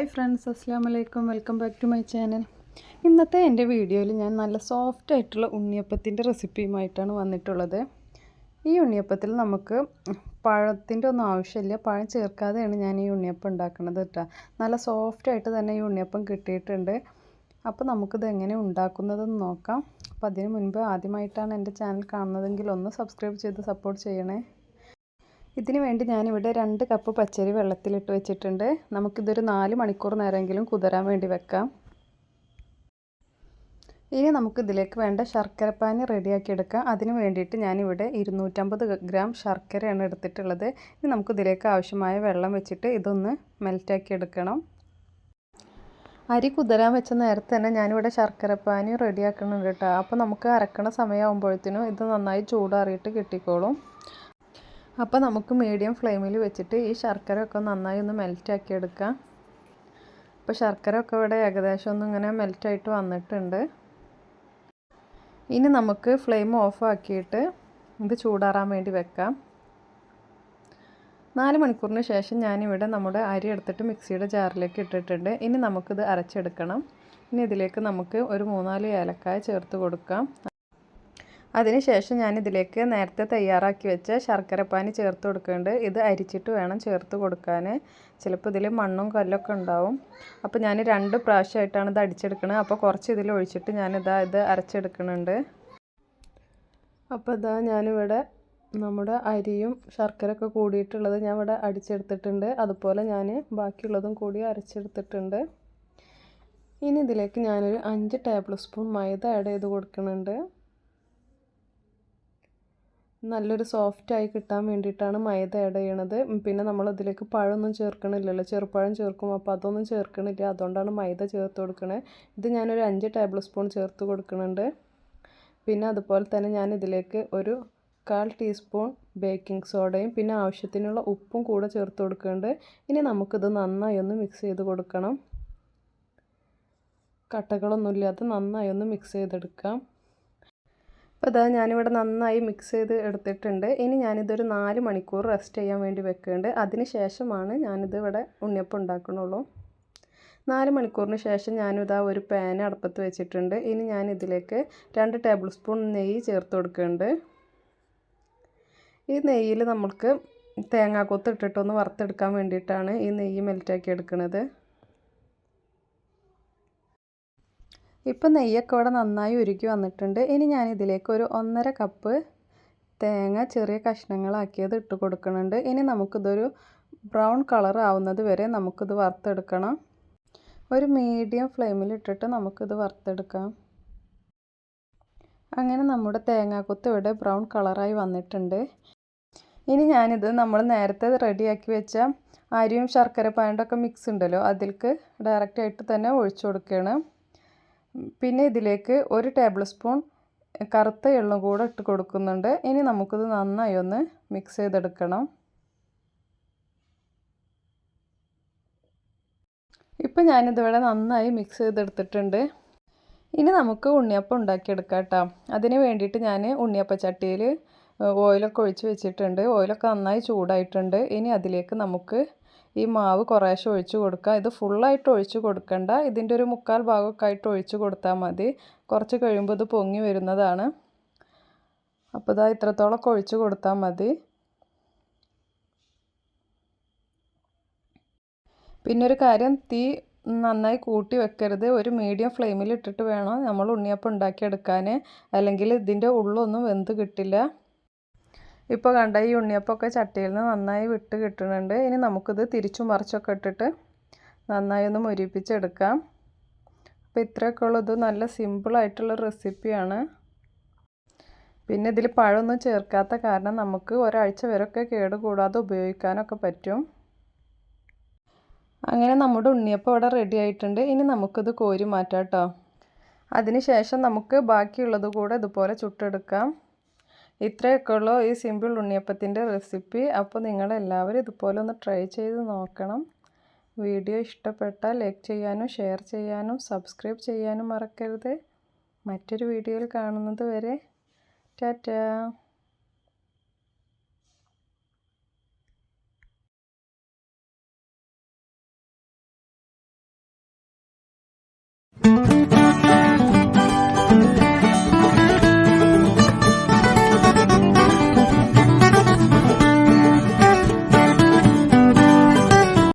Hi friends അസ്സാം വലൈക്കും welcome back to my channel. ഇന്നത്തെ എന്റെ വീഡിയോയിൽ ഞാൻ നല്ല സോഫ്റ്റ് ആയിട്ടുള്ള ഉണ്ണിയപ്പത്തിന്റെ റെസിപ്പിയുമായിട്ടാണ് വന്നിട്ടുള്ളത്. ഈ ഉണ്ണിയപ്പത്തിൽ നമുക്ക് പഴത്തിന്റെ ഒന്നും ആവശ്യമില്ല. പഴം ചേർക്കാതെയാണ് ഞാൻ ഈ ഉണ്ണിയപ്പം ഉണ്ടാക്കുന്നത് കേട്ടോ. നല്ല സോഫ്റ്റ് ആയിട്ട് തന്നെ ഈ ഉണ്ണിയപ്പം കിട്ടിയിട്ടുണ്ട്. അപ്പോൾ നമുക്കിത് എങ്ങനെ ഉണ്ടാക്കുന്നതെന്ന് നോക്കാം. അപ്പോൾ അതിന് മുൻപ് ആദ്യമായിട്ടാണ് എന്റെ ചാനൽ കാണുന്നതെങ്കിൽ ഒന്ന് സബ്സ്ക്രൈബ് ചെയ്ത് സപ്പോർട്ട് ചെയ്യണേ. ഇതിന് വേണ്ടി ഞാനിവിടെ രണ്ട് കപ്പ് പച്ചരി വെള്ളത്തിലിട്ട് വെച്ചിട്ടുണ്ട്. നമുക്കിതൊരു നാല് മണിക്കൂർ നേരമെങ്കിലും കുതിരാൻ വേണ്ടി വെക്കാം. ഇനി നമുക്കിതിലേക്ക് വേണ്ട ശർക്കരപ്പാനി റെഡിയാക്കി എടുക്കാം. അതിന് വേണ്ടിയിട്ട് ഞാനിവിടെ ഇരുന്നൂറ്റമ്പത് ഗ്രാം ശർക്കരയാണ് എടുത്തിട്ടുള്ളത്. ഇനി നമുക്കിതിലേക്ക് ആവശ്യമായ വെള്ളം വെച്ചിട്ട് ഇതൊന്ന് മെൽറ്റാക്കി എടുക്കണം. അരി കുതിരാൻ വെച്ച നേരത്തെ തന്നെ ഞാനിവിടെ ശർക്കരപ്പാനി റെഡിയാക്കുന്നുണ്ട് കേട്ടോ. അപ്പോൾ നമുക്ക് അരക്കണ സമയമാകുമ്പോഴത്തേനും ഇത് നന്നായി ചൂടാറിയിട്ട് കിട്ടിക്കോളും. അപ്പോൾ നമുക്ക് മീഡിയം ഫ്ലെയിമിൽ വെച്ചിട്ട് ഈ ശർക്കര ഒക്കെ നന്നായി ഒന്ന് മെൽറ്റാക്കി എടുക്കാം അപ്പോൾ ശർക്കര ഒക്കെ ഇവിടെ ഏകദേശം ഒന്ന് ഇങ്ങനെ മെൽറ്റായിട്ട് വന്നിട്ടുണ്ട്. ഇനി നമുക്ക് ഫ്ലെയിം ഓഫ് ആക്കിയിട്ട് ഇത് ചൂടാറാൻ വേണ്ടി വെക്കാം. നാല് മണിക്കൂറിന് ശേഷം ഞാനിവിടെ നമ്മുടെ അരി എടുത്തിട്ട് മിക്സിയുടെ ജാറിലേക്ക് ഇട്ടിട്ടുണ്ട്. ഇനി നമുക്കിത് അരച്ചെടുക്കണം. ഇനി ഇതിലേക്ക് നമുക്ക് ഒരു മൂന്നാൽ ഏലക്കായ ചേർത്ത് കൊടുക്കാം. അതിനുശേഷം ഞാനിതിലേക്ക് നേരത്തെ തയ്യാറാക്കി വെച്ച ശർക്കരപ്പാനി ചേർത്ത് കൊടുക്കുന്നുണ്ട്. ഇത് അരിച്ചിട്ട് വേണം ചേർത്ത് കൊടുക്കാൻ. ചിലപ്പോൾ ഇതിൽ മണ്ണും കല്ലൊക്കെ ഉണ്ടാവും. അപ്പോൾ ഞാൻ രണ്ട് പ്രാവശ്യമായിട്ടാണ് ഇത് അടിച്ചെടുക്കുന്നത് അപ്പോൾ കുറച്ച് ഇതിൽ ഒഴിച്ചിട്ട് ഞാനിതാ ഇത് അരച്ചെടുക്കുന്നുണ്ട്. അപ്പോൾ ഇതാ ഞാനിവിടെ നമ്മുടെ അരിയും ശർക്കരയൊക്കെ കൂടിയിട്ടുള്ളത് ഞാൻ ഇവിടെ അടിച്ചെടുത്തിട്ടുണ്ട്. അതുപോലെ ഞാൻ ബാക്കിയുള്ളതും കൂടി അരച്ചെടുത്തിട്ടുണ്ട്. ഇനി ഇതിലേക്ക് ഞാനൊരു അഞ്ച് ടേബിൾ സ്പൂൺ മൈദ ആഡ് ചെയ്ത് കൊടുക്കുന്നുണ്ട്. നല്ലൊരു സോഫ്റ്റ് ആയി കിട്ടാൻ വേണ്ടിയിട്ടാണ് മൈദ ആഡ് ചെയ്യണത്. പിന്നെ നമ്മൾ അതിലേക്ക് പഴമൊന്നും ചേർക്കണില്ലല്ലോ. ചെറുപ്പഴം ചേർക്കും അപ്പോൾ അതൊന്നും ചേർക്കണില്ല. അതുകൊണ്ടാണ് മൈദ ചേർത്ത് കൊടുക്കണത് ഇത് ഞാനൊരു അഞ്ച് ടേബിൾ സ്പൂൺ ചേർത്ത് കൊടുക്കുന്നുണ്ട് പിന്നെ അതുപോലെ തന്നെ ഞാൻ ഇതിലേക്ക് ഒരു കാൽ ടീസ്പൂൺ ബേക്കിംഗ് സോഡയും പിന്നെ ആവശ്യത്തിനുള്ള ഉപ്പും കൂടെ ചേർത്ത് കൊടുക്കുന്നുണ്ട് ഇനി നമുക്കിത് നന്നായി ഒന്ന് മിക്സ് ചെയ്ത് കൊടുക്കണം. കട്ടകളൊന്നുമില്ലാതെ നന്നായി ഒന്ന് മിക്സ് ചെയ്തെടുക്കാം. അപ്പോൾ അതാ ഞാനിവിടെ നന്നായി മിക്സ് ചെയ്ത് എടുത്തിട്ടുണ്ട്. ഇനി ഞാനിതൊരു നാല് മണിക്കൂർ റെസ്റ്റ് ചെയ്യാൻ വേണ്ടി വെക്കുന്നുണ്ട്. അതിന് ശേഷമാണ് ഞാനിത് ഇവിടെ ഉണ്ണിയപ്പം ഉണ്ടാക്കണുള്ളൂ. നാല് മണിക്കൂറിന് ശേഷം ഞാനിതാ ഒരു പാൻ അടുപ്പത്ത് വെച്ചിട്ടുണ്ട്. ഇനി ഞാൻ ഇതിലേക്ക് രണ്ട് ടേബിൾ സ്പൂൺ നെയ്യ് ചേർത്ത് കൊടുക്കുന്നുണ്ട്. ഈ നെയ്യിൽ നമ്മൾക്ക് തേങ്ങാക്കൊത്ത് ഇട്ടിട്ടൊന്ന് വറുത്തെടുക്കാൻ വേണ്ടിയിട്ടാണ് ഈ നെയ്യ് മെൽറ്റാക്കി എടുക്കുന്നത്. ഇപ്പം നെയ്യൊക്കെ ഇവിടെ നന്നായി ഉരുക്കി വന്നിട്ടുണ്ട്. ഇനി ഞാൻ ഇതിലേക്ക് ഒരു ഒന്നര കപ്പ് തേങ്ങ ചെറിയ കഷ്ണങ്ങളാക്കിയത് ഇട്ട് കൊടുക്കുന്നുണ്ട്. ഇനി നമുക്കിതൊരു ബ്രൗൺ കളർ ആവുന്നത് വരെ നമുക്കിത് വറുത്തെടുക്കണം. ഒരു മീഡിയം ഫ്ലെയിമിൽ ഇട്ടിട്ട് നമുക്കിത് വറുത്തെടുക്കാം. അങ്ങനെ നമ്മുടെ തേങ്ങാക്കൊത്ത് ഇവിടെ ബ്രൗൺ കളറായി വന്നിട്ടുണ്ട്. ഇനി ഞാനിത് നമ്മൾ നേരത്തെ റെഡിയാക്കി വെച്ച അരിയും ശർക്കര പായണ്ടൊക്കെ മിക്സ് ഉണ്ടല്ലോ അതിലേക്ക് ഡയറക്റ്റായിട്ട് തന്നെ ഒഴിച്ചു കൊടുക്കുകയാണ്. പിന്നെ ഇതിലേക്ക് ഒരു ടേബിൾ സ്പൂൺ കറുത്ത എള്ളും കൂടെ ഇട്ട് കൊടുക്കുന്നുണ്ട്. ഇനി നമുക്കിത് നന്നായി ഒന്ന് മിക്സ് ചെയ്തെടുക്കണം. ഇപ്പം ഞാനിതിവിടെ നന്നായി മിക്സ് ചെയ്തെടുത്തിട്ടുണ്ട്. ഇനി നമുക്ക് ഉണ്ണിയപ്പം ഉണ്ടാക്കിയെടുക്കാം കേട്ടോ അതിന് വേണ്ടിയിട്ട് ഞാൻ ഉണ്ണിയപ്പ ചട്ടിയിൽ ഓയിലൊക്കെ ഒഴിച്ച് വെച്ചിട്ടുണ്ട്. ഓയിലൊക്കെ നന്നായി ചൂടായിട്ടുണ്ട്. ഇനി അതിലേക്ക് നമുക്ക് ഈ മാവ് കുറേശ്ശെ ഒഴിച്ചു കൊടുക്കുക. ഇത് ഫുള്ളായിട്ട് ഒഴിച്ചു കൊടുക്കണ്ട. ഇതിന്റെ ഒരു മുക്കാൽ ഭാഗമൊക്കെ ആയിട്ട് ഒഴിച്ചു കൊടുത്താൽ മതി. കുറച്ച് കഴിയുമ്പോൾ ഇത് പൊങ്ങി വരുന്നതാണ്. അപ്പോൾ ഇതാ ഇത്രത്തോളമൊക്കെ ഒഴിച്ചു കൊടുത്താൽ മതി. പിന്നെ ഒരു കാര്യം തീ നന്നായി കൂട്ടി വെക്കരുത്. ഒരു മീഡിയം ഫ്ലെയിമിൽ ഇട്ടിട്ട് വേണം നമ്മൾ ഉണ്ണിയപ്പം ഉണ്ടാക്കിയെടുക്കാൻ. അല്ലെങ്കിൽ ഇതിന്റെ ഉള്ളൊന്നും വെന്ത് കിട്ടില്ല. ഇപ്പോൾ കണ്ട ഈ ഉണ്ണിയപ്പമൊക്കെ ചട്ടിയിൽ നിന്ന് നന്നായി വിട്ട് കിട്ടുന്നുണ്ട്. ഇനി നമുക്കിത് തിരിച്ചു മറിച്ചൊക്കെ ഇട്ടിട്ട് നന്നായി ഒന്ന് മുരിപ്പിച്ചെടുക്കാം. അപ്പോൾ ഇത്രയൊക്കെ ഉള്ളത് നല്ല സിമ്പിളായിട്ടുള്ള റെസിപ്പിയാണ് പിന്നെ ഇതിൽ പഴമൊന്നും ചേർക്കാത്ത കാരണം നമുക്ക് ഒരാഴ്ച വരെയൊക്കെ കേട് കൂടാതെ ഉപയോഗിക്കാനൊക്കെ പറ്റും. അങ്ങനെ നമ്മുടെ ഉണ്ണിയപ്പം ഇവിടെ റെഡി ആയിട്ടുണ്ട്. ഇനി നമുക്കിത് കോരി മാറ്റാം കേട്ടോ. അതിന് ശേഷം നമുക്ക് ബാക്കിയുള്ളത് കൂടെ ഇതുപോലെ ചുട്ടെടുക്കാം. ഇത്രയൊക്കെ ഉള്ളൂ ഈ സിമ്പിൾ ഉണ്ണിയപ്പത്തിന്റെ റെസിപ്പി. അപ്പോൾ നിങ്ങളെല്ലാവരും ഇതുപോലെ ഒന്ന് ട്രൈ ചെയ്ത് നോക്കണം. വീഡിയോ ഇഷ്ടപ്പെട്ടാൽ ലൈക്ക് ചെയ്യാനും ഷെയർ ചെയ്യാനും സബ്സ്ക്രൈബ് ചെയ്യാനും മറക്കരുത്. മറ്റൊരു വീഡിയോയിൽ കാണുന്നത് വരെ ടാറ്റാ.